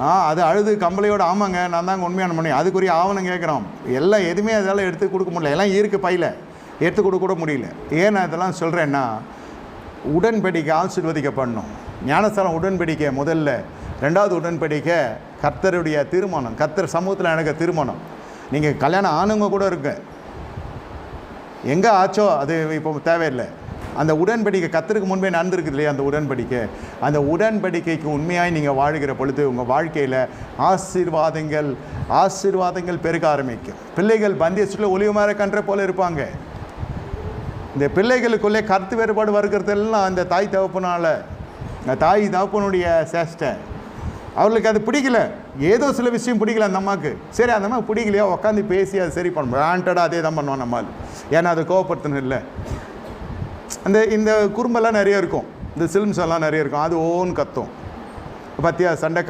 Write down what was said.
ஆ அது அழுது கம்பளையோட ஆமாங்க நான் தாங்க உண்மையான மனைவி அதுக்குரிய ஆவணம் கேட்குறோம். எல்லாம் எதுவுமே அதெல்லாம் எடுத்து கொடுக்க முடியல. எல்லாம் இருக்கு பையில். எடுத்து கொடுக்க கூட முடியல. ஏன் நான் இதெல்லாம் சொல்கிறேன்னா உடன்படிக்கை ஆசீர்வதிக்கப்படணும். ஞானஸ்தானம் உடன்படிக்கை முதல்ல. ரெண்டாவது உடன்படிக்கை கர்த்தருடைய தீர்மானம் கர்த்தர் சமூகத்தில் எனக்கு தீர்மானம் நீங்கள் கல்யாணம் ஆனவங்க கூட இருக்கு எங்கே ஆச்சோ அது இப்போ தேவையில்லை. அந்த உடன்படிக்கை கத்தருக்கு முன்பே நடந்திருக்குது இல்லையா அந்த உடன்படிக்கை? அந்த உடன்படிக்கைக்கு உண்மையாய் நீங்கள் வாழ்கிற பொழுது உங்கள் வாழ்க்கையில் ஆசீர்வாதங்கள் ஆசீர்வாதங்கள் பெருக ஆரம்பிக்கும். பிள்ளைகள் பந்திய சுற்றுல ஒளிவுமார கன்ற போல இருப்பாங்க. இந்த பிள்ளைகளுக்குள்ளே கருத்து வேறுபாடு வருகிறதெல்லாம் அந்த தாய் தகப்பனால் அந்த தாய் தகப்பனுடைய சேஷ்டை. அவர்களுக்கு அது பிடிக்கல. ஏதோ சில விஷயம் பிடிக்கல அந்த அம்மாவுக்கு. சரி அந்த அம்மா பிடிக்கலையா? உட்காந்து பேசி அதை சரி பண்ணும் பிராண்டடாக அதே தான் பண்ணுவோம் நம்மால் ஏன்னா அது கோவப்படுத்தணும் இல்லை. அந்த இந்த குறும்பெல்லாம் நிறைய இருக்கும். இந்த சிலிம்ஸ் எல்லாம் நிறைய இருக்கும். அது ஓன் கத்தும். பார்த்தியா சண்டை